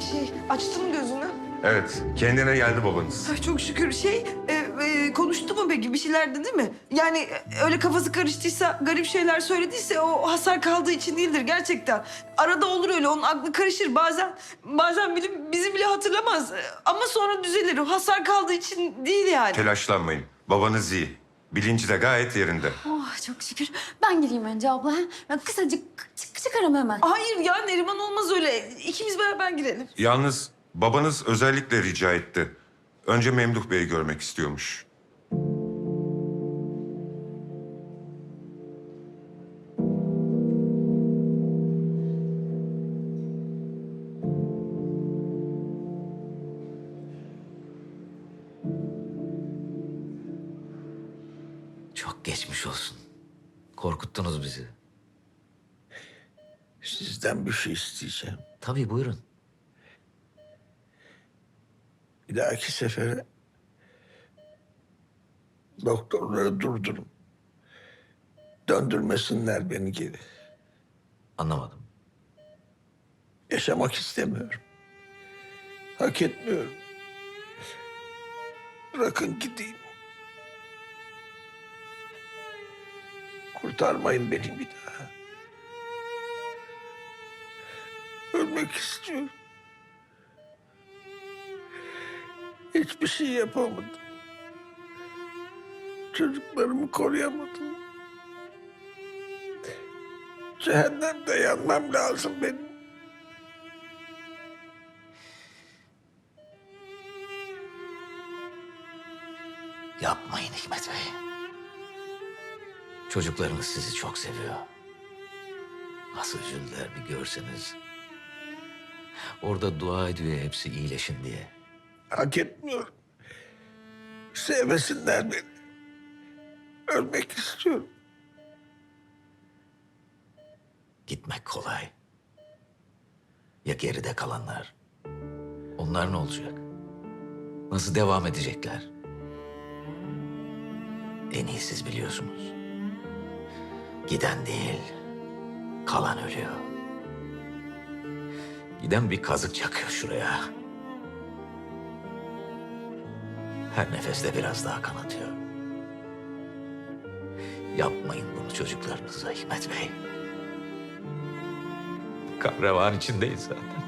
Şey açtın mı gözünü? Evet, kendine geldi babanız. Ay çok şükür. Şey e, e, konuştu mu peki? Bir şeyler dedi mi? Yani e, öyle kafası karıştıysa, garip şeyler söylediyse o hasar kaldığı için değildir gerçekten. Arada olur öyle. Onun aklı karışır. Bazen bazen bilim, bizi bile hatırlamaz. E, Ama sonra düzelir. O hasar kaldığı için değil yani. Telaşlanmayın. Babanız iyi. Bilinci de gayet yerinde. Oh çok şükür. Ben gireyim önce abla. ha? Ben kısacık çık çıkarım hemen. Hayır ya Neriman olmaz öyle. İkimiz beraber girelim. Yalnız babanız özellikle rica etti. Önce Memduh Bey'i görmek istiyormuş. Çok geçmiş olsun. Korkuttunuz bizi. Sizden bir şey isteyeceğim. Tabii buyurun. Bir dahaki sefere doktorları durdurun. Döndürmesinler beni geri. Anlamadım. Yaşamak istemiyorum. Hak etmiyorum. Bırakın gideyim. Kurtarmayın beni bir daha. Ölmek istiyorum. Hiçbir şey yapamadım. Çocuklarımı koruyamadım. Cehennemde yanmam lazım benim. Yapmayın Hikmet Bey. Çocuklarınız sizi çok seviyor. Nasıl üzüldüler bir görseniz. Orada dua ediyor hepsi iyileşin diye. Hak etmiyorum. Sevmesinler beni. Ölmek istiyorum. Gitmek kolay. Ya geride kalanlar? Onlar ne olacak? Nasıl devam edecekler? En iyi siz biliyorsunuz. Giden değil, kalan ölüyor. Giden bir kazık çakıyor şuraya. Her nefeste biraz daha kanatıyor. Yapmayın bunu çocuklarınıza Hikmet Bey. Kan revan içindeyiz zaten.